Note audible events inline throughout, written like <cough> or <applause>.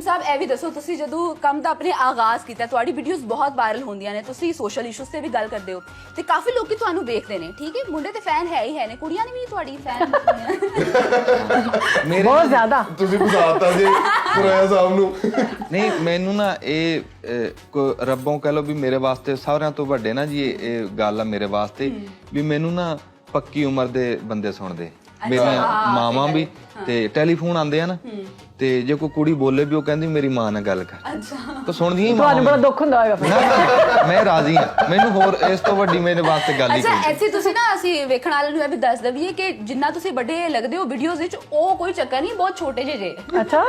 ਹੁਣ ਸਾਹਿਬ ਇਹ ਵੀ ਦੱਸੋ ਤੁਸੀਂ ਜਦੋਂ ਕੰਮ ਦਾ ਆਪਣੇ ਆਗਾਜ਼ ਕੀਤਾ ਤੁਹਾਡੀ ਵੀਡੀਓਜ਼ ਬਹੁਤ ਵਾਇਰਲ ਹੁੰਦੀਆਂ ਨੇ ਤੁਸੀਂ ਸੋਸ਼ਲ ਇਸ਼ੂਜ਼ ਤੇ ਵੀ ਗੱਲ ਕਰਦੇ ਹੋ ਤੇ ਕਾਫੀ ਲੋਕੀ ਤੁਹਾਨੂੰ ਵੇਖਦੇ ਨੇ ਠੀਕ ਹੈ? ਮੁੰਡੇ ਤੇ ਫੈਨ ਹੈ ਹੀ ਹੈ ਨੇ ਕੁੜੀਆਂ ਨੇ ਵੀ ਤੁਹਾਡੀ ਫੈਨ ਮੇਰੇ ਬਹੁਤ ਜ਼ਿਆਦਾ। ਤੁਸੀਂ ਬਸਾਤਾ ਜੀ ਪੁਰਾਇਆ ਸਾਹਿਬ ਨੂੰ। ਨਹੀਂ ਮੈਨੂੰ ਨਾ ਇਹ ਰੱਬੋਂ ਕਹ ਲੋ ਵੀ ਮੇਰੇ ਵਾਸਤੇ ਸਾਰਿਆਂ ਤੋਂ ਵੱਡੇ ਨਾ ਜੀ ਇਹ ਗੱਲ ਆ ਮੇਰੇ ਵਾਸਤੇ ਵੀ ਮੈਨੂੰ ਨਾ ਪੱਕੀ ਉਮਰ ਦੇ ਬੰਦੇ ਸੁਣਦੇ। ਮੇਰੀਆਂ ਮਾਵਾਂ ਵੀ ਤੇ ਟੈਲੀਫੋਨ ਆਉਂਦੇ ਆ ਨਾ ਤੇ ਜੇ ਕੋਈ ਕੁੜੀ ਬੋਲੇ ਵੀ ਉਹ ਕਹਿੰਦੀ ਮੇਰੀ ਮਾਂ ਨਾਲ ਗੱਲ ਕਰ। ਅੱਛਾ। ਤਾਂ ਸੁਣਦੀਆਂ ਹੀ ਤੁਹਾਨੂੰ ਬੜਾ ਦੁੱਖ ਹੁੰਦਾ ਹੋਏਗਾ ਫਿਰ। ਨਾ, ਮੈਂ ਰਾਜ਼ੀ ਹਾਂ ਮੈਨੂੰ ਹੋਰ ਇਸ ਤੋਂ ਵੱਡੀ ਮੇਰੇ ਵਾਸਤੇ ਗੱਲ ਹੀ ਅੱਛਾ ਕੋਈ ਐਸੀ ਤੁਸੀਂ ਨਾ ਅਸੀਂ ਵੇਖਣ ਵਾਲੇ ਨੂੰ ਇਹ ਵੀ ਦੱਸ ਦਈਏ ਕਿ ਜਿੰਨਾ ਤੁਸੀਂ ਵੱਡੇ ਲੱਗਦੇ ਹੋ ਵੀਡੀਓਜ਼ ਵਿੱਚ ਉਹ ਕੋਈ ਚੱਕਰ ਨਹੀਂ ਬਹੁਤ ਛੋਟੇ ਜਿਹੇ ਜੇ। ਅੱਛਾ।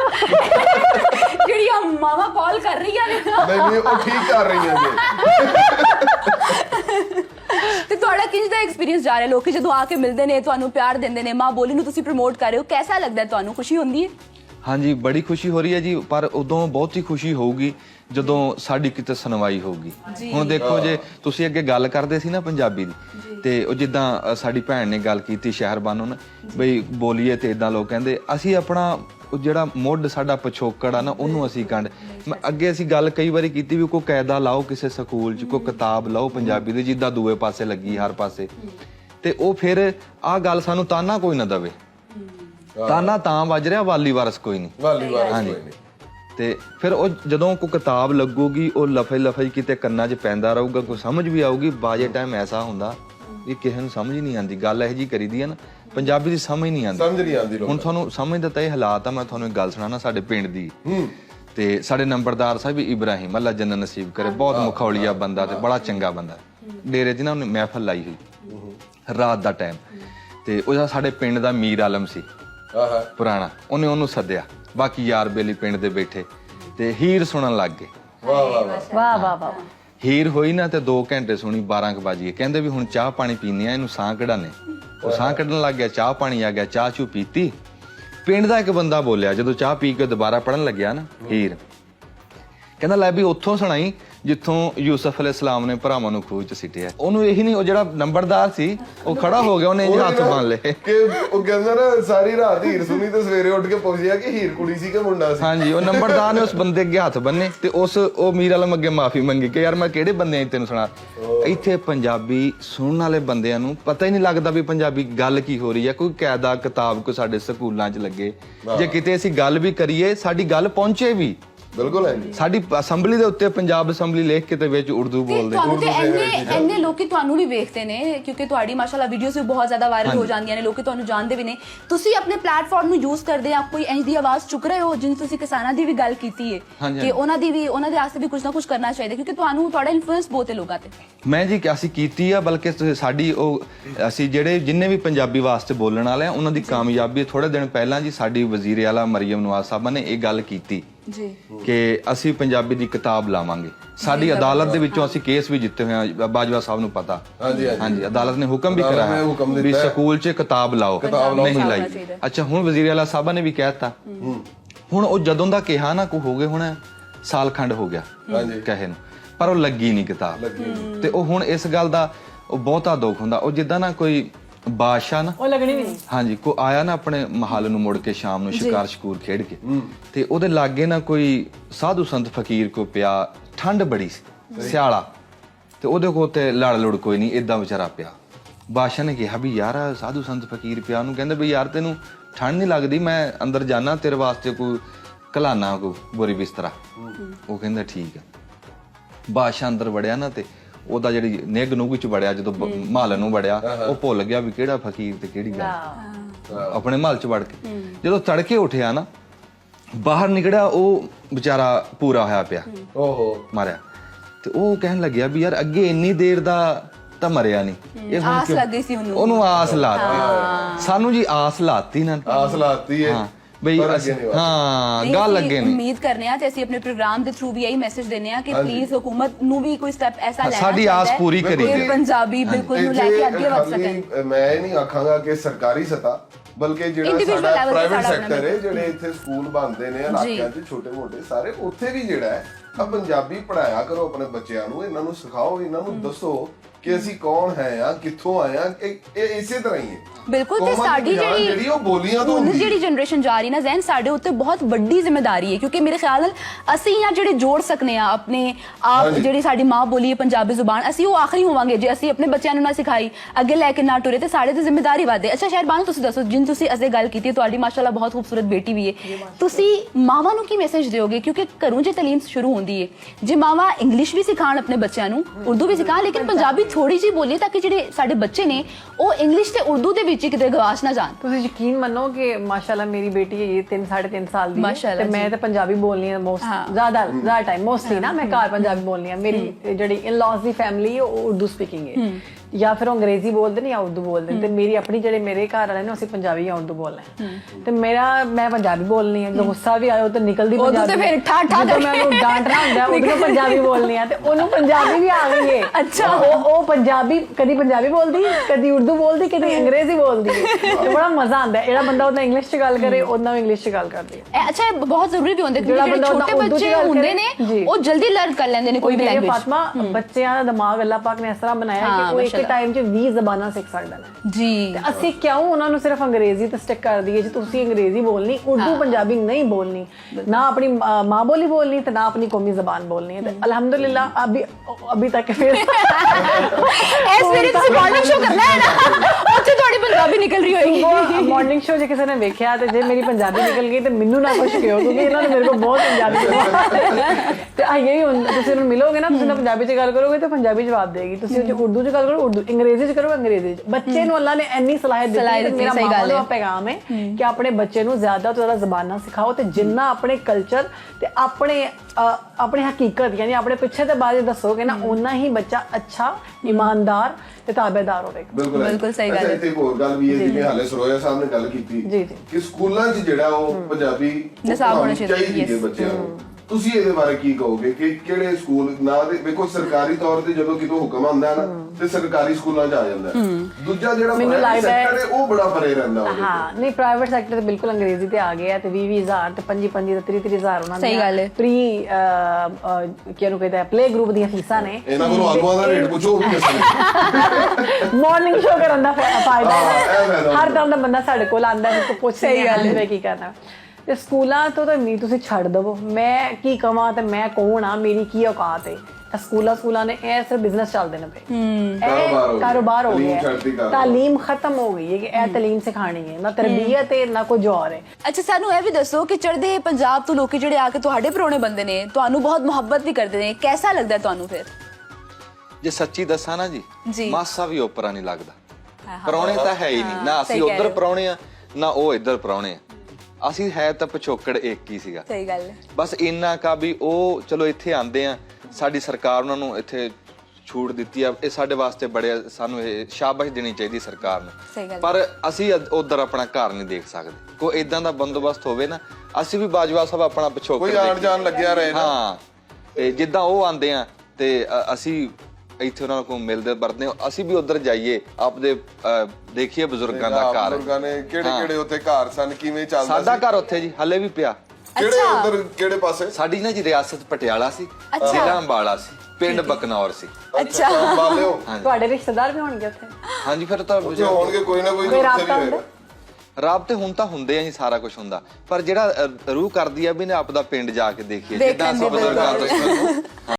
ਜਿਹੜੀਆਂ ਮਾਵਾ ਕਾਲ ਕਰ ਰਹੀਆਂ ਨੇ। ਨਹੀਂ ਨਹੀਂ ਉਹ ਠੀਕ ਕਰ ਰਹੀਆਂ ਜੀ ਤੇ ਤੁਹਾਡਾ ਐਕਸਪੀਰੀਅੰਸ ਜਾ ਰਿਹਾ ਲੋਕੀ ਜਦੋਂ ਆ ਕੇ ਮਿਲਦੇ ਨੇ ਤੁਹਾਨੂੰ ਪਿਆਰ ਦਿੰਦੇ ਨੇ ਮਾਂ ਬੋਲੀ ਨੂੰ ਤੁਸੀਂ ਪ੍ਰਮੋਟ ਕਰ ਰਹੇ ਹੋ ਕਿਹਦਾ ਲੱਗਦਾ ਹੈ ਤੁਹਾਨੂੰ? ਖੁਸ਼ੀ ਹੁੰਦੀ ਹੈ? ਹਾਂਜੀ ਬੜੀ ਖੁਸ਼ੀ ਹੋ ਰਹੀ ਹੈ ਜੀ ਪਰ ਉਦੋਂ ਬਹੁਤੀ ਖੁਸ਼ੀ ਹੋਊਗੀ ਜਦੋਂ ਸਾਡੀ ਕਿਤੇ ਸੁਣਵਾਈ ਹੋਊਗੀ। ਹੁਣ ਦੇਖੋ ਜੇ ਤੁਸੀਂ ਅੱਗੇ ਗੱਲ ਕਰਦੇ ਸੀ ਨਾ ਪੰਜਾਬੀ ਦੀ ਤੇ ਉਹ ਜਿੱਦਾਂ ਸਾਡੀ ਭੈਣ ਨੇ ਗੱਲ ਕੀਤੀ ਸ਼ਹਿਰਬਾਨੋ ਨੇ ਬਈ ਬੋਲੀਏ ਤੇ ਇਦਾਂ ਲੋਕ ਕਹਿੰਦੇ ਅਸੀਂ ਆਪਣਾ ਉਹ ਜਿਹੜਾ ਮੁੱਢ ਸਾਡਾ ਪਿਛੋਕੜ ਆ ਨਾ ਉਹਨੂੰ ਅਸੀਂ ਕੰਡ ਮੈਂ ਅੱਗੇ ਅਸੀਂ ਗੱਲ ਕਈ ਵਾਰੀ ਕੀਤੀ ਵੀ ਕੋਈ ਕਾਇਦਾ ਲਾਓ ਕਿਸੇ ਸਕੂਲ 'ਚ ਕੋਈ ਕਿਤਾਬ ਲਾਓ ਪੰਜਾਬੀ ਦੀ ਜਿੱਦਾਂ ਦੂਏ ਪਾਸੇ ਲੱਗੀ ਹਰ ਪਾਸੇ। ਤੇ ਉਹ ਫਿਰ ਆਹ ਗੱਲ ਸਾਨੂੰ ਤਾਨਾ ਕੋਈ ਨਾ ਦਵੇ। ਤਾਨਾ ਤਾਂ ਵੱਜ ਰਿਹਾ ਵਾਲੀ ਵਾਰਸ ਕੋਈ ਨਹੀਂ। ਵਾਲੀ ਵਾਰ ਹਾਂਜੀ। ਕੋਈ ਨਹੀਂ। ਤੇ ਫਿਰ ਉਹ ਜਦੋਂ ਕੋਈ ਕਿਤਾਬ ਲੱਗੂਗੀ ਉਹ ਲਫੇ ਲਫੇ ਕਿਤੇ ਕੰਨਾਂ 'ਚ ਪੈਂਦਾ ਰਹੂਗਾ ਕੋਈ ਸਮਝ ਵੀ ਆਊਗੀ ਬਾਜੇ ਟਾਈਮ ਐਸਾ ਹੁੰਦਾ ਵੀ ਕਿਸੇ ਨੂੰ ਸਮਝ ਹੀ ਨਹੀਂ ਆਉਂਦੀ ਗੱਲ ਇਹੋ ਜੀ ਕਰੀਦੀ ਆ ਨਾ ਪੰਜਾਬੀ ਦੀ ਸਮਝ ਨਹੀਂ ਆਉਂਦੀ। ਸਮਝ ਨਹੀਂ ਆਉਂਦੀ ਹੁਣ ਤੁਹਾਨੂੰ ਸਮਝ ਦਿੱਤਾ ਇਹ ਹਾਲਾਤ ਆ ਮੈਂ ਤੁਹਾਨੂੰ ਇੱਕ ਗੱਲ ਸੁਣਾਣਾ ਸਾਡੇ ਪਿੰਡ ਦੀ। ਹੂੰ। ਤੇ ਸਾਡੇ ਨੰਬਰਦਾਰ ਸਾਹਿਬ ਇਬਰਾਹਿਮ ਅੱਲਾ ਜੰਨਤ ਨਸੀਬ ਕਰੇ ਬਹੁਤ ਮੁਖੌਲੀਆ ਬੰਦਾ ਤੇ ਬੜਾ ਚੰਗਾ ਬੰਦਾ। ਡੇਰੇ 'ਚ ਨਾ ਉਹਨੇ ਮਹਿਫਲ ਲਾਈ ਹੋਈ। ਰਾਤ ਦਾ ਟਾਈਮ। ਤੇ ਉਹ ਜਿਹੜਾ ਸਾਡੇ ਪਿੰਡ ਦਾ ਮੀਰ ਆਲਮ ਸੀ ਆਹਾ ਪੁਰਾਣਾ ਉਹਨੇ ਉਹਨੂੰ ਸੱਦਿਆ। ਬਾਕੀ ਯਾਰ ਬੇਲੀ ਪਿੰਡ ਦੇ ਬੈਠੇ। ਤੇ ਹੀਰ ਸੁਣਨ ਲੱਗ ਗਏ। ਵਾਹ ਵਾਹ ਵਾਹ। ਵਾਹ ਵਾਹ ਵਾਹ। ਹੀਰ ਹੋਈ ਨਾ ਤੇ 2 ਘੰਟੇ ਸੁਣੀ 12 ਕੁ ਵਜੇ ਕਹਿੰਦੇ ਵੀ ਹੁਣ ਚਾਹ ਪਾਣੀ ਪੀਨੇ ਆ, ਇਹਨੂੰ ਸਾਹ ਕਢਾਨੇ ਉਹ ਸਾਹ ਕੱਢਣ ਲੱਗ ਗਿਆ, ਚਾਹ ਪਾਣੀ ਆ ਗਿਆ, ਚਾਹ ਚੂ ਪੀਤੀ। ਪਿੰਡ ਦਾ ਇੱਕ ਬੰਦਾ ਬੋਲਿਆ, ਜਦੋਂ ਚਾਹ ਪੀ ਕੇ ਦੁਬਾਰਾ ਪੜਨ ਲੱਗਿਆ ਨਾ ਹੀਰ। ਕਹਿੰਦਾ ਲੈ ਵੀ ਉੱਥੋਂ ਸੁਣਾਈ ਜਿੱਥੋਂ ਯੂਸਫ ਅਲੈਹਿਸਲਾਮ ਨੇ ਭਰਾਵਾਂ ਨੂੰ ਖੂਹ ਚ ਸਿੱਟਿਆ। ਉਹਨੂੰ ਇਹੀ ਨਹੀਂ ਉਹ ਜਿਹੜਾ ਨੰਬਰਦਾਰ ਸੀ ਉਹ ਖੜਾ ਹੋ ਗਿਆ ਉਹਨੇ ਇੰਜ ਹੱਥ ਬੰਨ ਲਏ। ਕਿ ਉਹ ਕਹਿੰਦਾ ਨਾ ਸਾਰੀ ਰਾਤ ਹੀਰ ਸੁਣੀ ਤੇ ਸਵੇਰੇ ਉੱਠ ਕੇ ਪੁੱਛਿਆ ਕਿ ਹੀਰ ਕੁੜੀ ਸੀ ਕਿ ਮੁੰਡਾ ਸੀ? ਹਾਂਜੀ ਉਹ ਨੰਬਰਦਾਰ ਨੇ ਉਸ ਬੰਦੇ ਅੱਗੇ ਹੱਥ ਬੰਨੇ ਤੇ ਉਸ ਉਹ ਮੀਰ ਆਲਮ ਅੱਗੇ ਮਾਫੀ ਮੰਗੀ ਕਿ ਯਾਰ ਮੈਂ ਕਿਹੜੇ ਬੰਦੇ ਆ ਤੈਨੂੰ ਸੁਣਾ? ਇੱਥੇ ਪੰਜਾਬੀ ਸੁਣਨ ਵਾਲੇ ਬੰਦਿਆਂ ਨੂੰ ਪਤਾ ਹੀ ਨਹੀਂ ਲੱਗਦਾ ਵੀ ਪੰਜਾਬੀ ਗੱਲ ਕੀ ਹੋ ਰਹੀ ਹੈ ਕੋਈ ਕਾਇਦਾ ਕਿਤਾਬ ਕੋ ਸਾਡੇ ਸਕੂਲਾਂ 'ਚ ਲੱਗੇ। ਜੇ ਕਿਤੇ ਅਸੀਂ ਗੱਲ ਵੀ ਕਰੀਏ ਸਾਡੀ ਗੱਲ ਪਹੁੰਚੇ ਵੀ। ਬਿਲਕੁਲ ਹੈ ਜੀ। ਸਾਡੀ ਅਸੈਂਬਲੀ ਦੇ ਉੱਤੇ ਪੰਜਾਬ ਅਸੈਂਬਲੀ ਲਿਖ ਕੇ ਤੇ ਵਿੱਚ ਉਰਦੂ ਬੋਲਦੇ। ਤੁਹਾਨੂੰ ਤੇ ਇੰਨੇ ਇੰਨੇ ਲੋਕੀ ਤੁਹਾਨੂੰ ਵੀ ਵੇਖਦੇ ਨੇ ਕਿਉਂਕਿ ਤੁਹਾਡੀ ਮਾਸ਼ਾਅੱਲਾ ਵੀਡੀਓਜ਼ ਵੀ ਬਹੁਤ ਜ਼ਿਆਦਾ ਵਾਇਰਲ ਹੋ ਜਾਂਦੀਆਂ ਨੇ ਲੋਕੀ ਤੁਹਾਨੂੰ ਜਾਣਦੇ ਵੀ ਨੇ। ਤੁਸੀਂ ਆਪਣੇ ਪਲੇਟਫਾਰਮ ਨੂੰ ਯੂਜ਼ ਕਰਦੇ ਆ ਕੋਈ ਇੰਜ ਦੀ ਆਵਾਜ਼ ਚੁੱਕ ਰਹੇ ਹੋ ਜਿਵੇਂ ਤੁਸੀਂ ਕਿਸਾਨਾਂ ਦੀ ਵੀ ਗੱਲ ਕੀਤੀ ਹੈ ਕਿ ਉਹਨਾਂ ਦੀ ਵੀ ਉਹਨਾਂ ਦੇ ਵਾਸਤੇ ਵੀ ਕੁਝ ਨਾ ਕੁਝ ਕਰਨਾ ਚਾਹੀਦਾ ਕਿਉਂਕਿ ਤੁਹਾਨੂੰ ਤੁਹਾਡਾ ਇਨਫਲੂਐਂਸ ਬਹੁਤ ਹੈ ਲੋਕਾਂ ਤੇ। ਮੈਂ ਜੀ ਕਿ ਅਸੀਂ ਕੀਤੀ ਆ ਬਲਕਿ ਤੁਸੀਂ ਸਾਡੀ ਉਹ ਅਸੀਂ ਜਿਹੜੇ ਜਿੰਨੇ ਵੀ ਪੰਜਾਬੀ ਵਾਸਤੇ ਬੋਲਣ ਵਾਲੇ ਆ ਉਹਨਾਂ ਦੀ ਕਾਮਯਾਬੀ ਥੋੜੇ ਦਿਨ ਪਹਿਲਾਂ ਜੀ ਸਾਡੀ ਵਜ਼ੀਰ ਆਲਾ ਮਰੀਮ ਨਵਾਜ਼ ਸਾਹਿਬਾ ਨੇ ਇਹ ਗੱਲ ਕੀਤੀ। ਜੀ। ਕਿ ਅਸੀਂ ਪੰਜਾਬੀ ਦੀ ਕਿਤਾਬ ਲਾਵਾਂਗੇ। ਸਾਡੀ ਅਦਾਲਤ ਦੇ ਵਿੱਚੋਂ ਅਸੀਂ ਕੇਸ ਵੀ ਜਿੱਤੇ ਹੋਏ ਆ ਬਾਜਵਾ ਸਾਹਿਬ ਨੂੰ ਪਤਾ। ਹਾਂਜੀ ਹਾਂਜੀ। ਅਦਾਲਤ ਨੇ ਹੁਕਮ ਵੀ ਕਰਾਇਆ ਵੀ। ਸਕੂਲ 'ਚ ਕਿਤਾਬ ਲਾਓ। ਨਹੀਂ ਲਾਓ ਲਾਈ। ਅੱਛਾ ਹੁਣ ਵਜ਼ੀਰ ਆਲਾ ਸਾਹਿਬਾ ਨੇ ਵੀ ਕਹਿਤਾ ਹੁਣ ਉਹ ਜਦੋਂ ਦਾ ਕਿਹਾ ਨਾ ਕੋ ਹੋ ਗਏ ਹੁਣ ਸਾਲ ਖੰਡ ਹੋ ਗਿਆ ਹਾਂਜੀ। ਕਹੇ ਨੂੰ। ਪਰ ਉਹ ਲੱਗੀ ਨਹੀਂ ਕਿਤਾਬ। ਤੇ ਉਹ ਹੁਣ ਇਸ ਗੱਲ ਦਾ ਉਹ ਬਹੁਤਾ ਦੁੱਖ ਹੁੰਦਾ। ਉਹ ਜਿੱਦਾਂ ਨਾ ਕੋਈ ਬਾਦਸ਼ਾਹ ਨਾ? ਉਹ ਲੱਗਣੀ ਵੀ ਨਹੀਂ। ਹਾਂਜੀ ਕੋ ਆਇਆ ਨਾ ਆਪਣੇ ਮਹੱਲ ਨੂੰ ਮੁੜ ਕੇ ਸ਼ਾਮ ਨੂੰ ਸ਼ਿਕਾਰ ਸ਼ਕੂਰ ਖੇਡ ਕੇ। ਤੇ ਉਹਦੇ ਲਾਗੇ ਨਾ ਕੋਈ ਸਾਧੂ ਸੰਤ ਫਕੀਰ ਕੋ ਪਿਆ ਠੰਡ ਬੜੀ ਸੀ ਸਿਆਲਾ। ਤੇ ਉਹਦੇ ਕੋ ਤੇ ਲੜ ਲੁੜ ਕੋਈ ਨਹੀਂ ਇਦਾਂ ਵਿਚਾਰਾ ਪਿਆ। ਬਾਦਸ਼ਾਹ ਨੇ ਕਿਹਾ ਵੀ ਯਾਰ ਸਾਧੂ ਸੰਤ ਫਕੀਰ ਪਿਆ ਉਹਨੂੰ ਕਹਿੰਦੇ ਵੀ ਯਾਰ ਤੈਨੂੰ ਠੰਡ ਨਹੀਂ ਲੱਗਦੀ ਮੈਂ ਅੰਦਰ ਜਾਣਾ ਤੇਰੇ ਵਾਸਤੇ ਕੋਈ ਕਲਾਨਾ ਕੋ ਬੋਰੀ ਬਿਸਤਰਾ। ਉਹ ਕਹਿੰਦਾ ਠੀਕ ਹੈ ਬਾਦਸ਼ਾਹ ਅੰਦਰ ਵੜਿਆ ਨਾ ਤੇ ਉਹਦਾ ਜਿਹੜੀ ਨਿੱਘ ਨੂੰਹ ਵਿੱਚ ਵੜਿਆ ਜਦੋਂ ਮਹੱਲ ਨੂੰ ਵੜਿਆ ਉਹ ਭੁੱਲ ਗਿਆ ਵੀ ਕਿਹੜਾ ਫਕੀਰ ਤੇ ਕਿਹੜੀ ਗੱਲ। ਆਪਣੇ ਮਹੱਲ ਚ ਵੜ ਕੇ। ਜਦੋਂ ਤੜਕੇ ਉੱਠਿਆ ਨਾ ਬਾਹਰ ਨਿਕੜਿਆ ਉਹ ਵਿਚਾਰਾ ਪੂਰਾ ਹੋਇਆ ਪਿਆ। ਓਹੋ। ਮਾਰਿਆ। ਤੇ ਉਹ ਕਹਿਣ ਲੱਗਿਆ ਵੀ ਯਾਰ ਅੱਗੇ ਇੰਨੀ ਦੇਰ ਦਾ ਤਾਂ ਮਰਿਆ ਨਹੀਂ ਇਹ ਹੁਣ ਆਸ? ਲੱਗ ਸੀ ਉਹਨੂੰ। ਉਹਨੂੰ ਆਸ ਲਾਤੀ ਸਾਨੂੰ ਜੀ ਆਸ ਲਾਤੀ ਨਾ। ਆਸ ਲਾਤੀ ਹੈ ਹਾਂ। ਬਈ। ਹਾਂ ਗੱਲ ਅੱਗੇ ਨਹੀਂ। ਉਮੀਦ ਕਰਨੇ ਆ ਤੇ ਅਸੀਂ ਆਪਣੇ ਪ੍ਰੋਗਰਾਮ ਦੇ ਥਰੂ ਵੀ ਇਹੀ ਮੈਸੇਜ ਦਿੰਨੇ ਆ ਕਿ ਪਲੀਜ਼ ਹੁਕੂਮਤ ਨੂੰ ਵੀ ਕੋਈ ਸਟੈਪ ਐਸਾ ਲੈਣਾ ਸਾਡੀ ਆਸ ਪੂਰੀ ਕਰੀ। ਪੰਜਾਬੀ ਬਿਲਕੁਲ ਨੂੰ ਲੈ ਕੇ ਅੱਗੇ ਵਧ ਸਕਣ ਮੈਂ ਇਹ ਨਹੀਂ ਆਖਾਂਗਾ ਕਿ ਸਰਕਾਰੀ ਸਤਾ ਬਲਕਿ ਜਿਹੜਾ ਸਾਡਾ ਪ੍ਰਾਈਵੇਟ ਸੈਕਟਰ ਹੈ ਜਿਹੜੇ ਇੱਥੇ ਸਕੂਲ ਬਣਦੇ ਨੇ ਇਲਾਕਿਆਂ 'ਚ ਛੋਟੇ ਮੋਟੇ ਸਾਰੇ ਉੱਥੇ ਵੀ ਜਿਹੜਾ ਹੈ ਆ ਪੰਜਾਬੀ ਪੜਾਇਆ ਕਰੋ ਆਪਣੇ ਬੱਚਿਆਂ ਨੂੰ ਇਹਨਾਂ ਨੂੰ ਸਿਖਾਓ ਇਹਨਾਂ ਨੂੰ ਦੱਸੋ ਕਿ ਅਸੀਂ ਕੌਣ ਹੈ ਆ ਕਿੱਥੋਂ ਆਏ ਆ ਇਹ ਇਹ ਇਸੇ ਤਰ੍ਹਾਂ ਹੀ ਹੈ। ਬਿਲਕੁਲ ਤੇ ਕੌਮਾਂ ਦੀ ਸਾਡੀ ਪਛਾਣ ਜਿਹੜੀ ਜਿਹੜੀ ਉਹ ਬੋਲੀਆਂ ਤੋਂ ਹੁਣ ਹੁੰਦੀ ਹੈ। ਜਿਹੜੀ ਜਨਰੇਸ਼ਨ ਜਾ ਰਹੀ ਨਾ ਜ਼ੈਨ ਸਾਡੇ ਉੱਤੇ ਬਹੁਤ ਵੱਡੀ ਜ਼ਿੰਮੇਵਾਰੀ ਹੈ ਕਿਉਂਕਿ ਮੇਰੇ ਖਿਆਲ ਨਾਲ ਅਸੀਂ ਆ ਜਿਹੜੇ ਜੋੜ ਸਕਨੇ ਆ ਆਪਣੇ ਆਪ ਹਾਂਜੀ। ਜਿਹੜੀ ਸਾਡੀ ਮਾਂ ਬੋਲੀ ਹੈ ਪੰਜਾਬੀ ਜ਼ੁਬਾਨ ਅਸੀਂ ਉਹ ਆਖਰੀ ਹੋਵਾਂਗੇ ਜੇ ਅਸੀਂ ਆਪਣੇ ਬੱਚਿਆਂ ਨੂੰ ਨਾ ਸਿਖਾਈ ਅੱਗੇ ਲੈ ਕੇ ਨਾ ਟੁਰੇ ਤੇ ਸਾਡੇ ਤੇ ਜ਼ਿੰਮੇਵਾਰੀ ਵਾਧੇ ਅੱਛਾ ਸ਼ਹਿਰਬਾਨ ਤੁਸੀਂ ਦੱਸੋ ਜਿਨ ਤੁਸੀਂ ਅਸੇ ਗੱਲ ਕੀਤੀ ਹੈ, ਤੁਹਾਡੀ ਮਾਸ਼ਾਅੱਲਾ ਬਹੁਤ ਖੂਬਸੂਰਤ ਬੇਟੀ ਵੀ ਹੈ। ਤੁਸੀਂ ਮਾਵਾਂ ਨੂੰ ਕੀ ਮੈਸੇਜ ਦਿਓਗੇ? ਕਿਉਂਕਿ ਘਰੋਂ ਜੇ ਤਾਲੀਮ ਸ਼ੁਰੂ ਹੁੰਦੀ ਹੈ ਜੇ ਮਾਵਾਂ ਇੰਗਲਿਸ਼ ਵੀ ਸਿਖਾਣ ਆਪਣੇ ਬੱਚਿਆਂ ਨੂੰ ਉਰਦੂ ਵੀ ਸਿਖਾਣ ਲੇਕਿਨ ਪੰਜਾਬੀ ਥੋੜੀ ਜਿਹੀ ਬੋਲੀ ਤਾਂ ਕਿ ਜਿਹੜੇ ਸਾਡੇ ਬੱਚੇ ਨੇ ਉਹ ਇੰਗਲਿਸ਼ ਤੇ ਉਰਦੂ ਦੇ ਵਿੱਚ ਹੀ ਕਿਤੇ ਗਵਾਚ ਨਾ ਜਾਣ। ਤੁਸੀਂ ਯਕੀਨ ਮੰਨੋ ਕਿ ਮਾਸ਼ਾਅੱਲਾ ਮੇਰੀ ਬੇਟੀ ਹੈ ਇਹ 3 3.5 ਸਾਲ ਦੀ ਹੈ। ਤੇ ਮੈਂ ਜੀ। ਤਾਂ ਪੰਜਾਬੀ ਬੋਲਨੀ ਹੈ ਮੋਸਟ ਹਾਂ। ਜ਼ਿਆਦਾ ਜ਼ਿਆਦਾ ਟਾਈਮ ਮੋਸਟਲੀ ਨਾ ਮੈਂ ਘਰ ਪੰਜਾਬੀ ਬੋਲਨੀ ਆ ਮੇਰੀ ਜਿਹੜੀ ਇਨ-ਲॉज ਦੀ ਫੈਮਿਲੀ ਹੈ ਉਹ ਉਰਦੂ ਸਪੀਕਿੰਗ ਹੈ। ਜਾਂ ਫਿਰ ਉਹ ਅੰਗਰੇਜ਼ੀ ਬੋਲਦੇ ਨੇ ਜਾਂ ਉਰਦੂ ਬੋਲਦੇ ਨੇ। ਤੇ ਮੇਰੀ ਆਪਣੀ ਜਿਹੜੇ ਮੇਰੇ ਘਰ ਵਾਲੇ ਨੇ ਅਸੀਂ ਪੰਜਾਬੀ ਜਾਂ ਉਰਦੂ ਬੋਲਣਾ ਤੇ ਮੇਰਾ ਮੈਂ ਪੰਜਾਬੀ ਬੋਲਨੀ ਹੈ ਜਦੋਂ ਗੁੱਸਾ ਵੀ ਆਇਆ ਉਹ ਤਾਂ ਨਿਕਲਦੀ ਉਦੋਂ ਤੇ ਪੰਜਾਬੀ ਫਿਰ ਠਾ- ਠਾ ਜਦੋਂ ਮੈਂ ਉਹਨੂੰ ਡਾਂਟਣਾ ਹੁੰਦਾ ਮੈਂ ਪੰਜਾਬੀ ਬੋਲਨੀ ਆ। ਤੇ ਉਹਨੂੰ ਪੰਜਾਬੀ ਵੀ ਆ ਗਈ ਹੈ ਅੱਛਾ। ਉਹ ਉਹ ਪੰਜਾਬੀ ਕਦੀ ਪੰਜਾਬੀ ਬੋਲਦੀ ਕਦੀ ਉਰਦੂ ਬੋਲਦੀ ਕਦੀ ਅੰਗਰੇਜ਼ੀ ਬੋਲਦੀ <laughs> ਤੇ ਬੜਾ ਮਜ਼ਾ ਆਉਂਦਾ। ਜਿਹੜਾ ਬੰਦਾ ਉਹਦਾ ਇੰਗਲਿਸ਼ ਚ ਗੱਲ ਕਰੇ ਉਹਨਾਂ ਵੀ ਇੰਗਲਿਸ਼ ਚ ਗੱਲ ਕਰਦੀ ਹੈ ਅੱਛਾ ਇਹ ਬਹੁਤ ਜ਼ਰੂਰੀ ਵੀ ਹੁੰਦਾ ਜਿਹੜਾ ਛੋਟੇ ਬੱਚੇ ਹੁੰਦੇ ਨੇ। ਉਹ ਜਲਦੀ ਲਰਨ ਕਰ ਲੈਂਦੇ ਨੇ ਕੋਈ ਵੀ ਲੈਂਗੁਏਜ ਫਾਤਮਾ ਬੱਚਿਆਂ ਦਾ ਦਿਮਾਗ ਅੱਲਾਹ ਪਾਕ ਨੇ ਇਸ ਤਰ੍ਹਾਂ ਬਣਾਇਆ ਕਿ ਉਹ ਇੱਕ ਮਾਸ਼ਾਅੱਲਾ। ਟਾਈਮ 'ਚ 20 ਜ਼ਬਾਨਾਂ ਸਿੱਖ ਸਕਦੇ ਨੇ ਜੀ। ਅਸੀਂ ਕਿਉਂ ਉਹਨਾਂ ਨੂੰ ਸਿਰਫ ਅੰਗਰੇਜ਼ੀ ਤੇ ਸਟਿਕ ਕਰ ਦਈਏ ਜੇ ਤੁਸੀਂ ਅੰਗਰੇਜ਼ੀ ਬੋਲਣੀ ਉਰਦੂ ਪੰਜਾਬੀ ਨਹੀਂ ਬੋਲਣੀ। ਨਾ ਆਪਣੀ ਮਾਂ ਬੋਲੀ ਬੋਲਣੀ ਤੇ ਨਾ ਆਪਣੀ ਕੌਮੀ ਜ਼ਬਾਨ ਬੋਲਣੀ ਹੈ ਤੇ ਅਲਹਮਦੁਲਿਲਾ ਅਭੀ ਅਭੀ ਤੱਕ ਫਿਰ ਐਸ ਮੇਰੇ ਮਾਰਨਿੰਗ ਸ਼ੋ ਕਰਨਾ ਹੈ ਨਾ? ਉੱਥੇ ਤੁਹਾਡੀ ਪੰਜਾਬੀ ਨਿਕਲ ਰਹੀ ਹੋਏਗੀ। ਮਾਰਨਿੰਗ ਸ਼ੋ ਜੇ ਕਿਸੇ ਨੇ ਵੇਖਿਆ ਤੇ ਜੇ ਮੇਰੀ ਪੰਜਾਬੀ ਨਿਕਲ ਗਈ ਤੇ ਮੈਨੂੰ ਨਾ ਕੁਛ ਕਿਉਂ ਕਿਉਂਕਿ ਇਹਨਾਂ ਨੇ ਮੇਰੇ ਕੋਲ ਬਹੁਤ ਪੰਜਾਬੀ ਤੇ ਆ ਯਹੀ ਹੁੰਦਾ ਤੁਸੀਂ ਉਹਨੂੰ ਮਿਲੋਗੇ ਨਾ ਤੁਸੀਂ ਨਾ ਪੰਜਾਬੀ ਚ ਗੱਲ ਕਰੋਗੇ ਤਾਂ ਪੰਜਾਬੀ ਜਵਾਬ ਦੇਗੀ। ਤੁਸੀਂ ਜੇ ਉਰਦੂ ਚ ਗੱਲ ਕਰੋ ਉਰਦੂ ਅੰਗਰੇਜ਼ੀ ਚ ਕਰੋ ਅੰਗਰੇਜ਼ੀ ਚ। ਬੱਚੇ ਨੂੰ ਅੱਲਾਹ ਨੇ ਇੰਨੀ ਸਲਾਹਿਤ ਦਿੱਤੀ ਮੇਰਾ ਮਾਂ ਦਾ। ਪੈਗਾਮ ਹੈ ਕਿ ਆਪਣੇ ਬੱਚੇ ਨੂੰ ਜ਼ਿਆਦਾ ਤੋਂ ਜ਼ਿਆਦਾ ਜ਼ਬਾਨਾਂ ਸਿਖਾਓ ਤੇ ਜਿੰਨਾ ਆਪਣੇ ਕਲਚਰ ਤੇ ਆਪਣੇ ਆਪਣੇ ਹਕੀਕਤ ਯਾਨੀ ਆਪਣੇ ਪਿੱਛੇ ਦੇ ਬਾਰੇ ਦੱਸੋਗੇ ਨਾ ਉਨਾ ਹੀ ਬੱਚਾ ਅੱਛਾ ਇਮਾਨਦਾਰ ਤੇ ਤਾਬੇਦਾਰ ਹੋਵੇਗਾ ਬਿਲਕੁਲ ਬਿਲਕੁਲ ਸਹੀ ਗੱਲ ਹੈ। ਇੱਥੇ ਇੱਕ ਹੋਰ ਗੱਲ ਵੀ ਹੈ ਜਿਵੇਂ ਹਾਲੇ ਸਰੋਇਆ ਸਾਹਿਬ ਨੇ ਗੱਲ ਕੀਤੀ ਜੀ, ਜੀ। ਕਿ ਸਕੂਲਾਂ 'ਚ ਜਿਹੜਾ ਉਹ ਪੰਜਾਬੀ ਨਿਸਾਬ ਹੋਣਾ ਚਾਹੀਦਾ, ਹੈ। ਬੱਚਿਆਂ ਨੂੰ ਤੁਸੀਂ ਇਹਦੇ ਬਾਰੇ ਕੀ ਕਹੋਗੇ ਕਿ ਕਿਹੜੇ ਸਕੂਲ ਨਾ ਦੇ ਵੇਖੋ ਸਰਕਾਰੀ ਤੌਰ ਤੇ ਜਦੋਂ ਕਿਤੋਂ ਹੁਕਮ ਆਉਂਦਾ ਹੈ ਨਾ ਤੇ ਸਰਕਾਰੀ ਸਕੂਲਾਂ 'ਚ ਆ ਜਾਂਦਾ ਹੈ। ਦੂਜਾ ਜਿਹੜਾ ਮੈਨੂੰ private ਲੱਗਦਾ ਹੈ- ਉਹ ਬੜਾ ਪਰੇ ਰਹਿੰਦਾ ਉਹਦੇ ਤੋਂ। ਹਾਂ ਨਹੀਂ ਪ੍ਰਾਈਵੇਟ ਸੈਕਟਰ ਤੇ ਬਿਲਕੁਲ ਅੰਗਰੇਜ਼ੀ ਤੇ ਆ ਗਿਆ ਤੇ 20 20000 ਤੇ 25 25 ਤੇ 30 30000 ਉਹਨਾਂ ਸਹੀ ਗੱਲ ਹੈ। ਪ੍ਰੀ ਕਿਹਨੂੰ ਕਹਿੰਦਾ ਹੈ ਪਲੇ ਗਰੁੱਪ ਦੀਆਂ ਫੀਸਾਂ ਨੇ ਇਹਨਾਂ ਕੋਲੋਂ ਆਲੂਆਂ ਦਾ ਰੇਟ ਪੁੱਛੋ ਉਹ ਵੀ ਦੱਸਣਗੇ ਮਾਰਨਿੰਗ ਸ਼ੋ ਕਰਨ ਦਾ ਫਾ- ਫਾਇਦਾ ਹਾਂ, ਹੈ ਇਹ ਫਾਇਦਾ ਹਰ ਤਰ੍ਹਾਂ ਦਾ ਬੰਦਾ ਸਾਡੇ ਕੋਲ ਆਂਦਾ ਹੈ ਤੇ ਪੁੱਛ ਸਹੀ ਗੱਲ ਹੈ। ਹੈ ਕੀ ਕਰਨਾ ਤੇ ਸਕੂਲਾਂ ਤੋਂ ਤਾਂ ਨਹੀਂ ਤੁਸੀਂ ਛੱਡ ਦਵੋ। ਮੈਂ ਕੀ ਕਵਾਂ ਤੇ ਮੈਂ ਕੌਣ ਆ? ਮੇਰੀ ਕੀ ਔਕਾਤ ਹੈ ਤਾਂ ਸਕੂਲਾਂ ਸਕੂਲਾਂ ਨੇ ਇਹ ਸਿਰ ਬਿਜ਼ਨਸ ਚੱਲਦੇ ਨੇ ਹੋ। ਇਹ ਗਿਆ। ਕਾਰੋਬਾਰ ਹੋ ਗਿਆ। ਤਾਲੀਮ ਖਤਮ ਹੋ ਗਈ ਹੈ ਕਿ ਇਹ ਤਾਲੀਮ ਸਿਖਾਣੀ ਹੈ ਨਾ ਤਰਬੀਅਤ ਹੈ ਨਾ ਕੁਝ ਹੋਰ ਹੈ ਅੱਛਾ ਸਾਨੂੰ ਇਹ ਵੀ ਦੱਸੋ ਕਿ ਚੜ੍ਹਦੇ ਪੰਜਾਬ ਤੋਂ ਲੋਕੀ ਜਿਹੜੇ ਆ ਕੇ ਤੁਹਾਡੇ ਪਰੋਣੇ ਬੰਦੇ ਨੇ ਤੁਹਾਨੂੰ ਬਹੁਤ ਮੁਹੱਬਤ ਵੀ ਕਰਦੇ ਨੇ। ਕਿਹਦਾ ਲੱਗਦਾ ਤੁਹਾਨੂੰ ਫਿਰ? ਜੇ ਸੱਚੀ ਦੱਸਾਂ ਨਾ ਜੀ। ਮਾਸਾ ਵੀ ਓਪਰਾ ਨਹੀਂ ਲੱਗਦਾ। ਪਰੌਣੇ ਤਾਂ ਹੈ ਹੀ ਨਹੀਂ। ਨਾ ਅਸੀਂ ਉਧਰ। ਪਰੌਣੇ ਆ ਨਾ ਉਹ ਇੱਧਰ ਪਰੌਣੇ ਆ। ਅਸੀਂ ਹੈ ਤਾਂ ਪਿਛੋਕੜ ਇੱਕ ਹੀ ਸੀਗਾ। ਸਹੀ ਗੱਲ ਹੈ। ਬਸ ਇੰਨਾ ਕਾ ਵੀ ਉਹ ਚਲੋ ਇੱਥੇ ਆਂਦੇ ਆ ਸਾਡੀ ਸਰਕਾਰ ਉਹਨਾਂ ਨੂੰ ਇੱਥੇ ਛੂਟ ਦਿੱਤੀ ਆ। ਇਹ ਸਾਡੇ ਵਾਸਤੇ ਬੜੇ ਸਾਨੂੰ ਇਹ ਸ਼ਾਬਾਸ਼ ਦੇਣੀ ਚਾਹੀਦੀ ਸਰਕਾਰ ਸਹੀ ਗੱਲ ਨੂੰ ਪਰ ਅਸੀਂ ਉਧਰ ਆਪਣਾ ਘਰ ਨਹੀਂ ਦੇਖ ਸਕਦੇ। ਕੋਈ ਇਦਾਂ ਦਾ ਬੰਦੋਬਸਤ ਹੋਵੇ ਨਾ ਅਸੀਂ ਵੀ ਬਾਜਵਾ ਸਾਹਿਬ ਆਪਣਾ ਪਿਛੋਕੜ ਕੋਈ ਆਣ। ਜਾਣ ਲੱਗਿਆ ਰਹੇ ਨਾ। ਹਾਂ ਤੇ ਜਿੱਦਾਂ ਉਹ ਆਂਦੇ ਆ ਤੇ ਅਸੀਂ ਇੱਥੇ ਉਹਨਾਂ ਕੋਲ ਮਿਲਦੇ ਵਰਤਦੇ ਹਾਂ। ਅਸੀਂ ਵੀ ਉਧਰ ਜਾਈਏ ਆਪਦੇ ਦੇਖੀਏ ਬਜ਼ੁਰਗਾਂ ਦਾ ਘਰ। ਬਜ਼ੁਰਗਾਂ ਨੇ ਕਿਹੜੇ। ਕਿਹੜੇ ਉੱਥੇ ਘਰ ਸਨ ਕਿਵੇਂ ਚੱਲਦਾ ਸਾਡਾ ਘਰ ਉੱਥੇ ਜੀ ਹੱਲੇ ਵੀ ਪਿਆ। ਕਿਹੜੇ। ਉਧਰ ਕਿਹੜੇ ਪਾਸੇ? ਸਾਡੀ ਨਾ ਜੀ ਰਿਆਸਤ ਪਟਿਆਲਾ ਸੀ ਅੱਛਾ। ਜ਼ਿਲ੍ਹਾ ਅੰਬਾਲਾ ਸੀ ਪਿੰਡ ਬਕਨੌਰ ਸੀ। ਅੱਛਾ। ਬਾਲਿਓ ਤੁਹਾਡੇ ਰਿਸ਼ਤੇਦਾਰ ਵੀ ਹੋਣਗੇ ਉੱਥੇ? ਹਾਂਜੀ ਫਿਰ ਤਾਂ ਉੱਥੇ ਹੋਣਗੇ ਕੋਈ ਨਾ ਕੋਈ ਉੱਥੇ ਰਾਬਤਾ ਵੀ ਹੁੰਦਾ? ਹੋਏਗਾ। ਰਾਬਤੇ ਹੁਣ ਤਾਂ ਹੁੰਦੇ ਆ ਜੀ ਸਾਰਾ ਕੁਝ ਹੁੰਦਾ। ਪਰ ਜਿਹੜਾ ਰੂਹ ਕਰਦੀ ਆ ਵੀ ਨੇ ਆਪਦਾ ਪਿੰਡ ਜਾ ਕੇ ਦੇਖੀਏ ਦੇਖਣ ਜਿੱਦਾਂ ਅਸੀਂ ਦੇ ਬਜ਼ੁਰਗਾਂ ਤੋਂ।